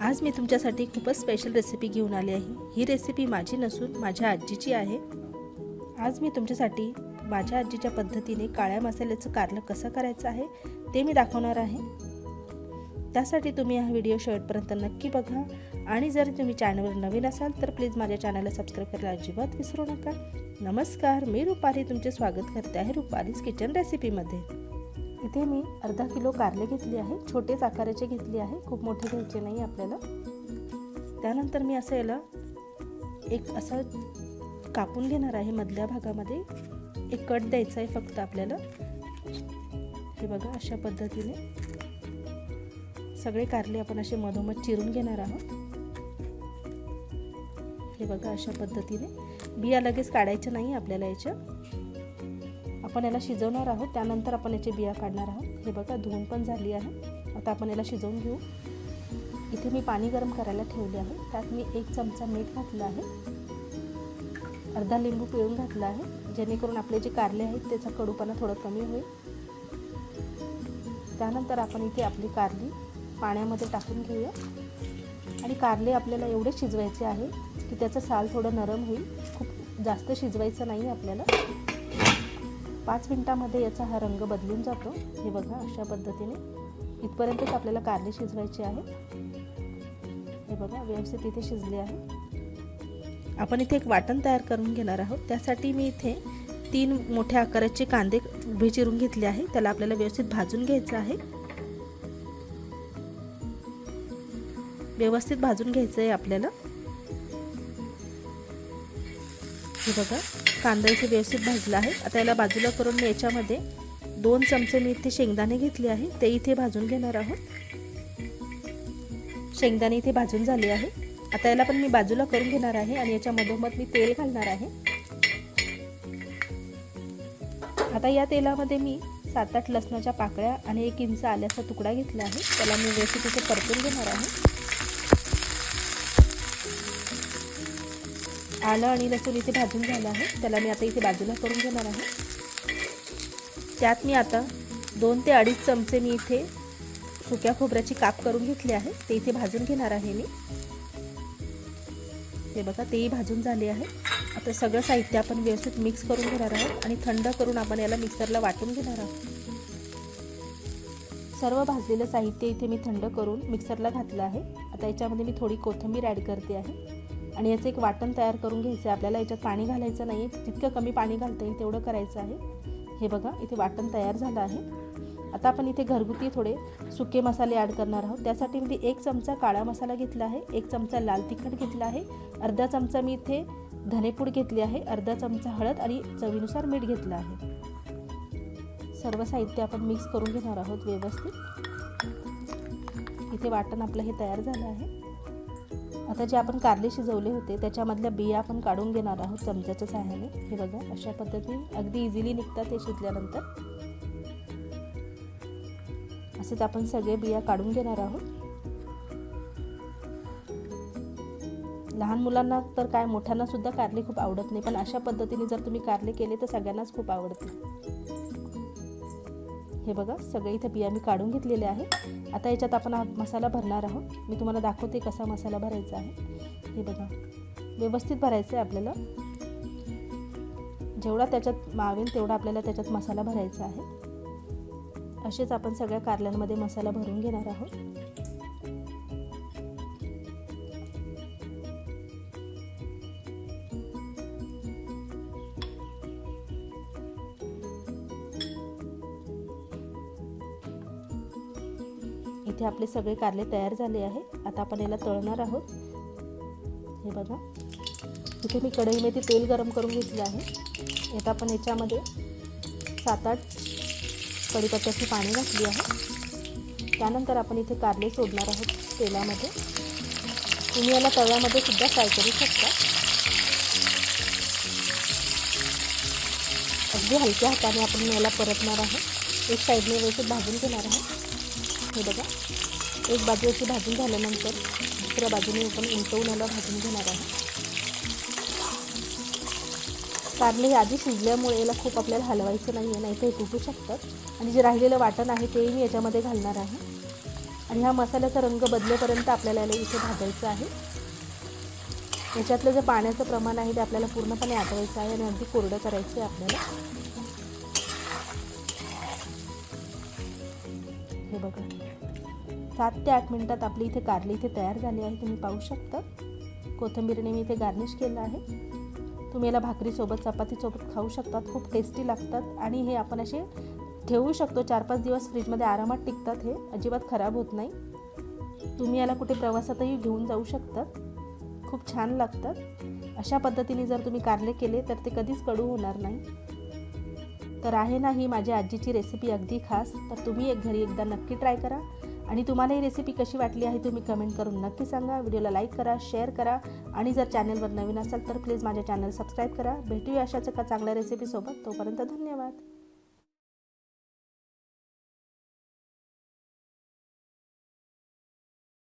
आज मी तुमच्यासाठी खूपच स्पेशल रेसिपी घेऊन आली आहे. ही रेसिपी माझी नसून माझ्या आजीची आहे. आज मी तुमच्यासाठी माझ्या आजीच्या पद्धतीने काळ्या मसाल्याचं कारलं कसं करायचं आहे ते मी दाखवणार आहे. त्यासाठी तुम्ही हा व्हिडिओ शेवटपर्यंत नक्की बघा आणि जर तुम्ही चॅनलवर नवीन असाल तर प्लीज माझ्या चॅनलला सबस्क्राईब करायला अजिबात विसरू नका. नमस्कार मी रुपाली तुमचे स्वागत करते आहे रुपालीज किचन रेसिपीमध्ये इथे मी अर्धा किलो कारले घेतले आहे. छोटेच आकाराचे घेतले आहे. खूप मोठे घ्यायचे नाही आपल्याला. त्यानंतर मी असं याला एक असं कापून घेणार आहे मधल्या भागामध्ये. एक कट द्यायचा आहे फक्त आपल्याला. हे बघा अशा पद्धतीने. सगळे कारले आपण असे मधोमध चिरून घेणार आहोत. हे बघा अशा पद्धतीने. बिया लगेच काढायच्या नाही आपल्याला याच्या. आपण याला शिजवणार आहोत. त्यानंतर आपण याचे बिया काढणार आहोत. हे बघा धुवून पण झाली आहे. आता आपण याला शिजवून घेऊ. इथे मी पाणी गरम करायला ठेवले आहे. त्यात मी एक चमचा मीठ घातलं आहे. अर्धा लिंबू पिळून घातला आहे. जेणेकरून आपले जे कारले आहेत त्याचा कडूपणा थोडं कमी होईल. त्यानंतर आपण इथे आपली कारली पाण्यामध्ये टाकून घेऊया. आणि कारले आपल्याला एवढे शिजवायचे आहे की त्याचं साल थोडं नरम होईल. खूप जास्त शिजवायचं नाही आपल्याला. पाच मिनटामध्ये याचा हा रंग बदलून जातो. हे बघा अशा पद्धतीने. इथपर्यंतच आपल्याला कारले शिजवायचे आहे. हे बघा व्यवस्थित इथे शिजले आहे. आपण इथे एक वाटण तयार करून घेणार आहोत. त्यासाठी मी इथे तीन मोठ्या आकाराचे कांदे उभे चिरून घेतले आहे. त्याला आपल्याला व्यवस्थित भाजून घ्यायचं आहे. व्यवस्थित भाजून घ्यायचं आहे आपल्याला. हे बघा कांदा इथे व्यवस्थित भाजला आहे. आता याला बाजूला करून मी याच्यामध्ये दोन चमचे मी इथे शेंगदाणे घेतले आहे ते इथे भाजून घेणार आहोत. शेंगदाणे इथे भाजून झाले आहे. आता याला पण मी बाजूला करून घेणार आहे आणि याच्या मधोमध मी तेल घालणार आहे. आता या तेलामध्ये मी सात आठ लसणाच्या पाकळ्या आणि एक इंच आल्याचा तुकडा घेतला आहे. त्याला मी व्यवस्थित इथे परतून घेणार आहे. आलं आणि लसूण इथे भाजून झालं आहे. त्याला मी आता इथे बाजूला करून घेणार आहे. त्यात मी आता दोन ते अडीच चमचे मी इथे सुक्या खोबऱ्याची काप करून घेतली आहे. ते इथे भाजून घेणार आहे मी. हे बघा तेही भाजून झाले आहे. आता सगळं साहित्य आपण व्यवस्थित मिक्स करून घेणार आहोत आणि थंड करून आपण याला मिक्सरला वाटून घेणार आहोत. सर्व भाजलेलं साहित्य इथे मी थंड करून मिक्सरला घातलं आहे. आता याच्यामध्ये मी थोडी कोथिंबीर ॲड करते आहे. आणि याचं एक वाटण तयार करून घ्यायचं आहे. आपल्याला याच्यात पाणी घालायचं नाही. आहे जितकं कमी पाणी घालता येईल तेवढं करायचं आहे. हे बघा इथे वाटण तयार झालं आहे. आता आपण इथे घरगुती थोडे सुके मसाले ॲड करणार आहोत. त्यासाठी मी एक चमचा काळा मसाला घेतला आहे. एक चमचा लाल तिखट घेतला आहे. अर्धा चमचा मी इथे धनेपूड घेतली आहे. अर्धा चमचा हळद आणि चवीनुसार मीठ घेतलं आहे. सर्व साहित्य आपण मिक्स करून घेणार आहोत व्यवस्थित. इथे वाटण आपलं हे तयार झालं आहे. आता जे आपण कारले शिजवले होते त्याच्यामधल्या बिया आपण काढून घेणार आहोत चमच्याच्या सहाय्याने. हे बघा अशा पद्धतीने अगदी इझिली निघतात हे शिजल्यानंतर. असेच आपण सगळे बिया काढून घेणार आहोत. लहान मुलांना तर काय मोठ्यांना सुद्धा कारले खूप आवडत नाही पण अशा पद्धतीने जर तुम्ही कारले केले तर सगळ्यांनाच खूप आवडते. हे बघा सगळे इथे बिया मी काढून घेतलेले आहे. आता याच्यात आपण हा मसाला भरणार आहोत. मी तुम्हाला दाखवते कसा मसाला भरायचा आहे. हे बघा व्यवस्थित भरायचं आहे आपल्याला. जेवढा त्याच्यात मावेल तेवढा आपल्याला त्याच्यात मसाला भरायचा आहे. असेच आपण सगळ्या कारल्यांमध्ये मसाला भरून घेणार आहोत. इथे आपले सगळे कारले तयार झाले आहे. आता आपण याला तळणार आहोत. हे बघा. इथे मी कढईमध्ये तेल गरम करून घेतले आहे. आता आपण याच्यामध्ये सात आठ कढीपत्त्याची पाणी घातली आहे. त्यानंतर आपण इथे कारले सोडणार आहोत तेलामध्ये. तुम्ही याला तव्यामध्ये सुद्धा फ्राय करू शकता. अगदी हलक्या हाताने आपण याला परतणार आहोत. एक साईडने व्यवस्थित भाजून घेणार आहोत. हे बघा. एक बाजू अशी भाजून झाल्यानंतर दुसऱ्या बाजूने आपण उमटवून याला भाजून घेणार आहे कारले हे आधी शिजल्यामुळे याला खूप आपल्याला हलवायचं नाही आहे नाही तर हे तुटू शकतात. आणि जे राहिलेलं वाटण आहे तेही मी याच्यामध्ये घालणार आहे. आणि हा मसाल्याचा रंग बदलेपर्यंत आपल्याला याला इथे भाजायचं आहे. याच्यातलं जे पाण्याचं प्रमाण आहे ते आपल्याला पूर्णपणे आटवायचं आहे आणि अगदी कोरडं करायचं आहे आपल्याला. हे बघा. सात ते आठ मिनटात आपली इथे कारली इथे तयार झाली आहे. तुम्ही पाहू शकता. कोथिंबीरने मी इथे गार्निश केलं आहे. तुम्ही याला भाकरीसोबत चपातीसोबत खाऊ शकतात. खूप टेस्टी लागतात. आणि हे आपण असे ठेवू शकतो. चार पाच दिवस फ्रीजमध्ये आरामात टिकतात हे. अजिबात खराब होत नाही. तुम्ही याला कुठे प्रवासातही घेऊन जाऊ शकतात खूप छान लागतात. अशा पद्धतीने जर तुम्ही कारले केले तर ते कधीच कडू होणार नाही. तर आहे ना ही माझ्या आजीची रेसिपी अगदी खास. तर तुम्ही एक घरी एकदा नक्की ट्राय करा. आणि तुम्हाला ही रेसिपी कशी वाटली आहे तुम्ही कमेंट करून नक्की सांगा. व्हिडिओला लाईक करा शेअर करा. आणि जर चॅनलवर नवीन असाल तर प्लीज माझ्या चॅनल सबस्क्राईब करा. भेटूया अशाच एका चांगल्या रेसिपीसोबत तोपर्यंत धन्यवाद.